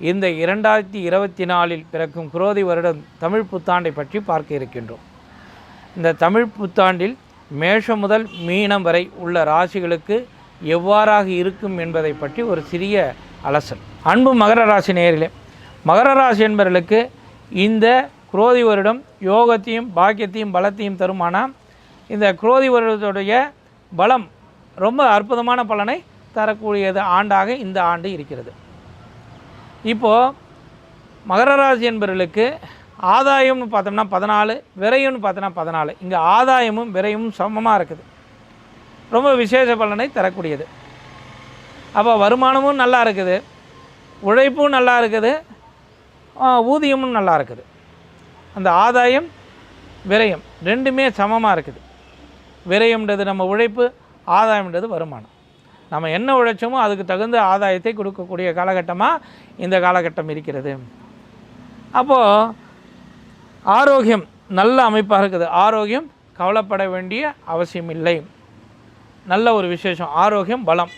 இந்த இரண்டாயிரத்தி இருபத்தி நாலில் பிறக்கும் குரோதி வருடம் தமிழ் புத்தாண்டை பற்றி பார்க்க இருக்கின்றோம். இந்த தமிழ் புத்தாண்டில் மேஷம் முதல் மீனம் வரை உள்ள ராசிகளுக்கு எவ்வாறாக இருக்கும் என்பதை பற்றி ஒரு சிறிய அலசல். அன்பு மகர ராசி நேரிலே மகர ராசி என்பவர்களுக்கு இந்த குரோதி வருடம் யோகத்தையும் பாக்கியத்தையும் பலத்தையும் தருமானால் இந்த குரோதி வருடத்துடைய பலம் ரொம்ப அற்புதமான பலனை தரக்கூடியது ஆண்டாக இந்த ஆண்டு இருக்கிறது. இப்போது மகர ராசி என்பவர்களுக்கு ஆதாயம்னு பார்த்தோம்னா பதினாலு விரையும்னு பார்த்தோன்னா பதினாலு. இங்கே ஆதாயமும் விரையும் சமமாக இருக்குது. ரொம்ப விசேஷ பலனை தரக்கூடியது. அப்போ வருமானமும் நல்லா இருக்குது. உழைப்பும் நல்லா இருக்குது. ஊதியமும் நல்லா இருக்குது. அந்த ஆதாயம் விரயம் ரெண்டுமே சமமாக இருக்குது. விரயம்ன்றது நம்ம உழைப்பு ஆதாயம்ன்றது வருமானம். நம்ம என்ன உழைச்சோமோ அதுக்கு தகுந்த ஆதாயத்தை கொடுக்கக்கூடிய காலகட்டமாக இந்த காலகட்டம் இருக்கிறது. அப்போது ஆரோக்கியம் நல்ல அமைப்பாக இருக்குது. ஆரோக்கியம் கவலைப்பட வேண்டிய அவசியம் இல்லை நல்ல ஒரு விசேஷம். ஆரோக்கியம் பலம்.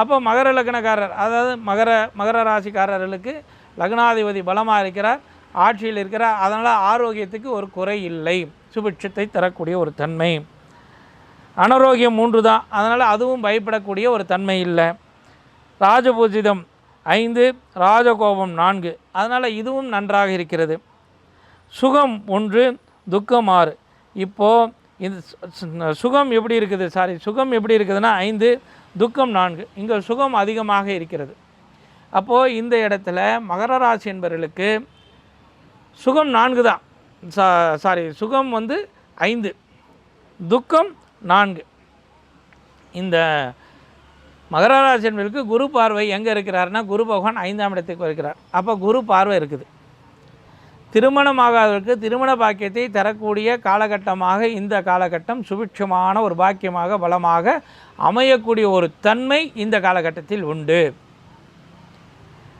அப்போ மகர லக்னக்காரர் அதாவது மகர மகர ராசிக்காரர்களுக்கு லக்னாதிபதி பலமாக இருக்கிறார் ஆட்சியில் இருக்கிறார். அதனால் ஆரோக்கியத்துக்கு ஒரு குறை இல்லை. சுபிட்சத்தை தரக்கூடிய ஒரு தன்மை. அனாரோக்கியம் மூன்று தான் அதனால் அதுவும் பயப்படக்கூடிய ஒரு தன்மை இல்லை. ராஜபூஜிதம் ஐந்து ராஜகோபம் நான்கு. அதனால் இதுவும் நன்றாக இருக்கிறது. சுகம் ஒன்று துக்கம் ஆறு. இப்போது இந்த சு- சு- சுகம் எப்படி இருக்குது? சாரி சுகம் எப்படி இருக்குதுன்னா ஐந்து துக்கம் நான்கு. இங்கே சுகம் அதிகமாக இருக்கிறது. அப்போது இந்த இடத்துல மகர ராசி என்பவர்களுக்கு சுகம் நான்கு தான் சா சாரி சுகம் வந்து ஐந்து. துக்கம் நான்கு. இந்த மகர குரு பார்வை எங்கே இருக்கிறார்னா குரு பகவான் ஐந்தாம் இடத்துக்கு வருகிறார். அப்போ குரு பார்வை இருக்குது. திருமணமாகாதவருக்கு திருமண பாக்கியத்தை தரக்கூடிய காலகட்டமாக இந்த காலகட்டம் சுபிட்சமான ஒரு பாக்கியமாக பலமாக அமையக்கூடிய ஒரு தன்மை இந்த காலகட்டத்தில் உண்டு.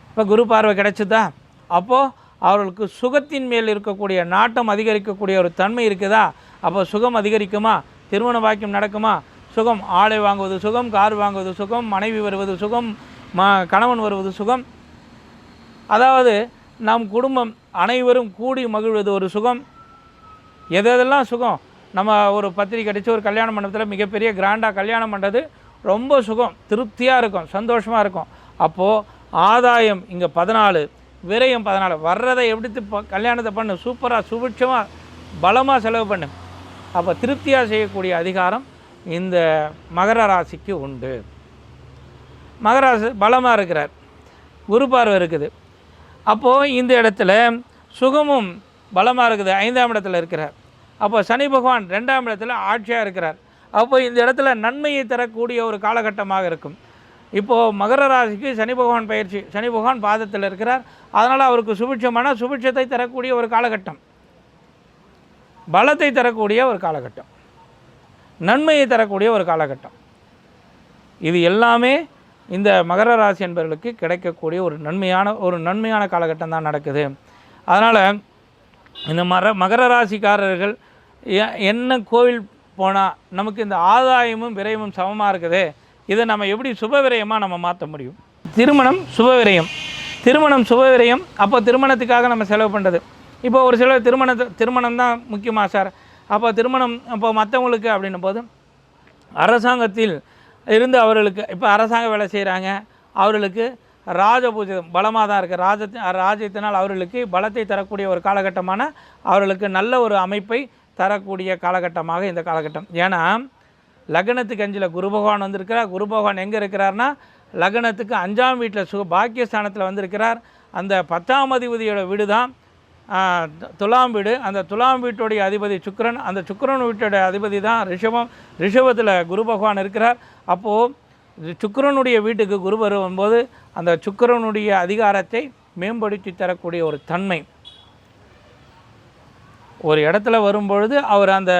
இப்போ குரு பார்வை கிடைச்சதா? அப்போது அவர்களுக்கு சுகத்தின் மேல் இருக்கக்கூடிய நாட்டம் அதிகரிக்கக்கூடிய ஒரு தன்மை இருக்குதா? அப்போ சுகம் அதிகரிக்குமா? திருமண வாக்கியம் நடக்குமா? சுகம். ஆடை வாங்குவது சுகம் கார் வாங்குவது சுகம் மனைவி வருவது சுகம் ம கணவன் வருவது சுகம். அதாவது நம் குடும்பம் அனைவரும் கூடி மகிழ்வது ஒரு சுகம். எது எதெல்லாம் சுகம்? நம்ம ஒரு பத்திரிக்கை அடித்து ஒரு கல்யாண மண்டபத்தில் மிகப்பெரிய கிராண்டாக கல்யாணம் பண்ணுறது ரொம்ப சுகம். திருப்தியாக இருக்கும் சந்தோஷமாக இருக்கும். அப்போது ஆதாயம் இங்கே பதினாலு விரயம் பதினாலு. வர்றதை எப்படி ப- கல்யாணத்தை பண்ணு. சூப்பராக சுபிட்சமாக பலமாக செலவு பண்ணு. அப்போ திருப்தியாக செய்யக்கூடிய அதிகாரம் இந்த மகர ராசிக்கு உண்டு. மகர ராசி பலமாக இருக்கிறார். குரு பார்வை இருக்குது. அப்போது இந்த இடத்துல சுகமும் பலமாக இருக்குது. ஐந்தாம் இடத்துல இருக்கிறார். அப்போ சனி பகவான் ரெண்டாம் இடத்துல ஆட்சியாக இருக்கிறார். அப்போ இந்த இடத்துல நன்மையை தரக்கூடிய ஒரு காலகட்டமாக இருக்கும். இப்போது மகர ராசிக்கு சனி பகவான் பயிற்சி சனி பகவான் பாதத்தில் இருக்கிறார். அதனால் அவருக்கு சுபிட்சமான சுபிட்சத்தை தரக்கூடிய ஒரு காலகட்டம். பலத்தை தரக்கூடிய ஒரு காலகட்டம். நன்மையை தரக்கூடிய ஒரு காலகட்டம். இது எல்லாமே இந்த மகர ராசி என்பவர்களுக்கு கிடைக்கக்கூடிய ஒரு நன்மையான ஒரு நன்மையான காலகட்டம் தான் நடக்குது. அதனால் இந்த மர மகர ராசிக்காரர்கள் என்ன கோவில் போனால் நமக்கு இந்த ஆதாயமும் விரயமும் சமமாக இருக்குது. இதை நம்ம எப்படி சுப விரயமாக நம்ம மாற்ற முடியும்? திருமணம் சுப விரயம். திருமணம் சுப விரயம். அப்போ திருமணத்துக்காக நம்ம செலவு பண்ணுறது இப்போ ஒரு சிலர் திருமணத்தை திருமணம் தான் முக்கியமாக சார் அப்போ திருமணம் அப்போ மற்றவங்களுக்கு அப்படின்னும் போது அரசாங்கத்தில் இருந்து அவர்களுக்கு இப்போ அரசாங்க வேலை செய்கிறாங்க அவர்களுக்கு ராஜபூஜம் பலமாக தான் இருக்குது ராஜ ராஜ்யத்தினால் அவர்களுக்கு பலத்தை தரக்கூடிய ஒரு காலகட்டமான அவர்களுக்கு நல்ல ஒரு அமைப்பை தரக்கூடிய காலகட்டமாக இந்த காலகட்டம். ஏன்னா லக்னத்துக்கு அஞ்சில் குரு பகவான் வந்திருக்கிறார். குரு பகவான் எங்கே இருக்கிறார்னா லக்னத்துக்கு அஞ்சாம் வீட்டில் சு பாக்கியஸ்தானத்தில் வந்திருக்கிறார். அந்த பத்தாம் அதிபதியோட வீடு தான் துலாம் வீடு. அந்த துலாம் வீட்டுடைய அதிபதி சுக்கரன் அந்த சுக்கரன் வீட்டுடைய அதிபதி தான் ரிஷபம். ரிஷபத்தில் குரு பகவான் இருக்கிறார். அப்போது சுக்கரனுடைய வீட்டுக்கு குரு வரும்போது அந்த சுக்கரனுடைய அதிகாரத்தை மேம்படுத்தி தரக்கூடிய ஒரு தன்மை. ஒரு இடத்துல வரும்பொழுது அவர் அந்த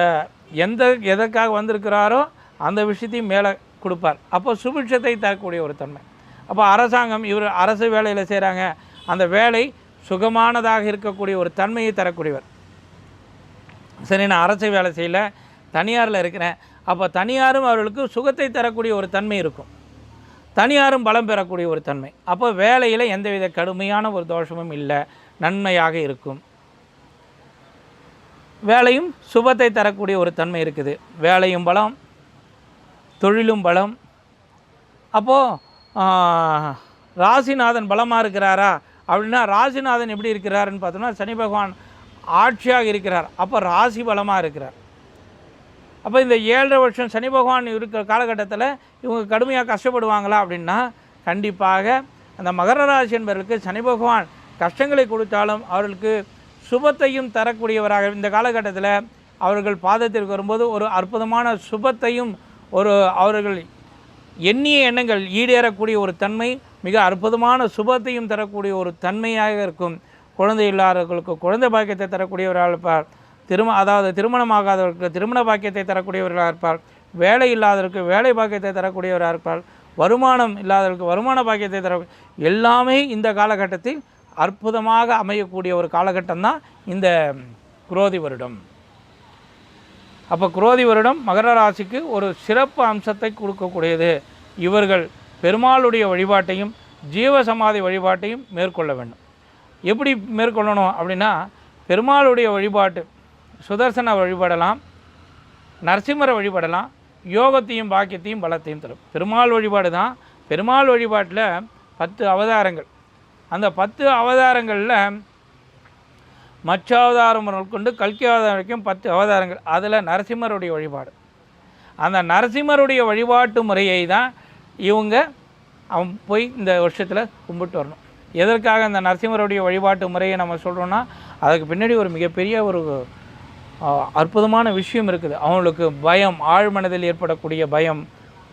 எந்த எதற்காக வந்திருக்கிறாரோ அந்த விஷயத்தையும் மேலே கொடுப்பார். அப்போ சுபிட்சத்தை தரக்கூடிய ஒரு தன்மை. அப்போ அரசாங்கம் இவர் அரசு வேலையில் செய்கிறாங்க அந்த வேலை சுகமானதாக இருக்கக்கூடிய ஒரு தன்மையை தரக்கூடியவர். சரி நான் அரசு வேலை செய்யல தனியாரில் இருக்கிறேன். அப்போ தனியாரும் அவர்களுக்கு சுகத்தை தரக்கூடிய ஒரு தன்மை இருக்கும். தனியாரும் பலம் பெறக்கூடிய ஒரு தன்மை. அப்போ வேலையில் எந்தவித கடுமையான ஒரு தோஷமும் இல்லை நன்மையாக இருக்கும். வேலையும் சுபத்தை தரக்கூடிய ஒரு தன்மை இருக்குது. வேலையும் பலம் தொழிலும் பலம். அப்போது ராசிநாதன் பலமாக இருக்கிறாரா? அப்படின்னா ராசிநாதன் எப்படி இருக்கிறாருன்னு பார்த்தோம்னா சனி பகவான் ஆட்சியாக இருக்கிறார். அப்போ ராசி பலமாக இருக்கிறார். அப்போ இந்த ஏழரை வருஷம் சனி பகவான் இருக்கிற காலகட்டத்தில் இவங்க கடுமையாக கஷ்டப்படுவாங்களா அப்படின்னா கண்டிப்பாக அந்த மகர ராசி என்பவர்களுக்கு சனி பகவான் கஷ்டங்களை கொடுத்தாலும் அவர்களுக்கு சுபத்தையும் தரக்கூடியவராக இந்த காலகட்டத்தில் அவர்கள் பாதத்திற்கு வரும்போது ஒரு அற்புதமான சுபத்தையும் ஒரு அவர்கள் எண்ணிய எண்ணங்கள் ஈடேறக்கூடிய ஒரு தன்மை மிக அற்புதமான சுபத்தையும் தரக்கூடிய ஒரு தன்மையாக இருக்கும். குழந்தை இல்லாதவர்களுக்கு குழந்தை பாக்கியத்தை தரக்கூடியவராக இருப்பார். திரும அதாவது திருமணமாகாதவர்களுக்கு திருமண பாக்கியத்தை தரக்கூடியவர்களாக இருப்பார். வேலை இல்லாதவருக்கு வேலை பாக்கியத்தை தரக்கூடியவராக இருப்பார். வருமானம் இல்லாதவர்களுக்கு வருமான பாக்கியத்தை தர எல்லாமே இந்த காலகட்டத்தில் அற்புதமாக அமையக்கூடிய ஒரு காலகட்டம் தான் இந்த குரோதி வருடம். அப்போ குரோதி வருடம் மகர ராசிக்கு ஒரு சிறப்பு அம்சத்தை கொடுக்கக்கூடியது. இவர்கள் பெருமாளுடைய வழிபாட்டையும் ஜீவசமாதி வழிபாட்டையும் மேற்கொள்ள வேண்டும். எப்படி மேற்கொள்ளணும் அப்படின்னா பெருமாளுடைய வழிபாட்டு சுதர்சன வழிபடலாம் நரசிம்மரை வழிபடலாம் யோகத்தையும் பாக்கியத்தையும் பலத்தையும் தரும். பெருமாள் வழிபாடு தான் பெருமாள் வழிபாட்டில் பத்து அவதாரங்கள். அந்த பத்து அவதாரங்களில் மச்ச அவதாரம் கொண்டு கல்கி அவதாரம் வரைக்கும் பத்து அவதாரங்கள். அதில் நரசிம்மருடைய வழிபாடு. அந்த நரசிம்மருடைய வழிபாட்டு முறையை தான் இவங்க அவன் போய் இந்த வருஷத்தில் கும்பிட்டு வரணும். எதற்காக அந்த நரசிம்மருடைய வழிபாட்டு முறையை நம்ம சொல்கிறோன்னா அதுக்கு பின்னாடி ஒரு மிகப்பெரிய ஒரு அற்புதமான விஷயம் இருக்குது. அவங்களுக்கு பயம் ஆழ்மனதில் ஏற்படக்கூடிய பயம்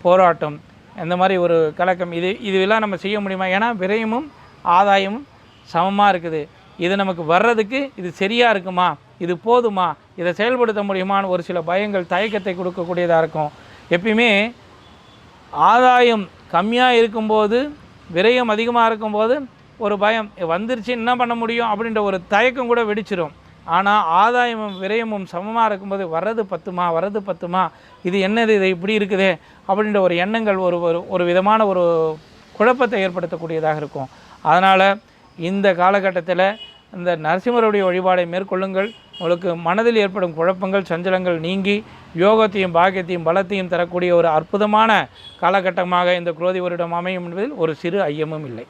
போராட்டம் இந்த மாதிரி ஒரு கலக்கம் இது இதுவெல்லாம் நம்ம செய்ய முடியுமா? ஏன்னா விரயமும் ஆதாயமும் சமமாக இருக்குது. இது நமக்கு வர்றதுக்கு இது சரியாக இருக்குமா? இது போதுமா? இதை செயல்படுத்த முடியுமான்னு ஒரு சில பயங்கள் தயக்கத்தை கொடுக்கக்கூடியதாக இருக்கும். எப்பயுமே ஆதாயம் கம்மியாக இருக்கும்போது விரயம் அதிகமாக இருக்கும்போது ஒரு பயம் வந்துருச்சு என்ன பண்ண முடியும்? அப்படின்ற ஒரு தயக்கம் கூட வெடிச்சிரும். ஆனால் ஆதாயமும் விரயமும் சமமாக இருக்கும்போது வர்றது பத்துமா வர்றது பத்துமா? இது என்னது? இது இப்படி இருக்குதே? அப்படின்ற ஒரு எண்ணங்கள் ஒரு ஒரு ஒரு விதமான ஒரு குழப்பத்தை ஏற்படுத்தக்கூடியதாக இருக்கும். அதனால் இந்த காலகட்டத்தில் இந்த நரசிம்மருடைய வழிபாடை மேற்கொள்ளுங்கள். உங்களுக்கு மனதில் ஏற்படும் குழப்பங்கள் சஞ்சலங்கள் நீங்கி யோகத்தையும் பாக்கியத்தையும் பலத்தையும் தரக்கூடிய ஒரு அற்புதமான காலகட்டமாக இந்த குரோதி வருடம் அமையும் என்பதில் ஒரு சிறு ஐயமும் இல்லை.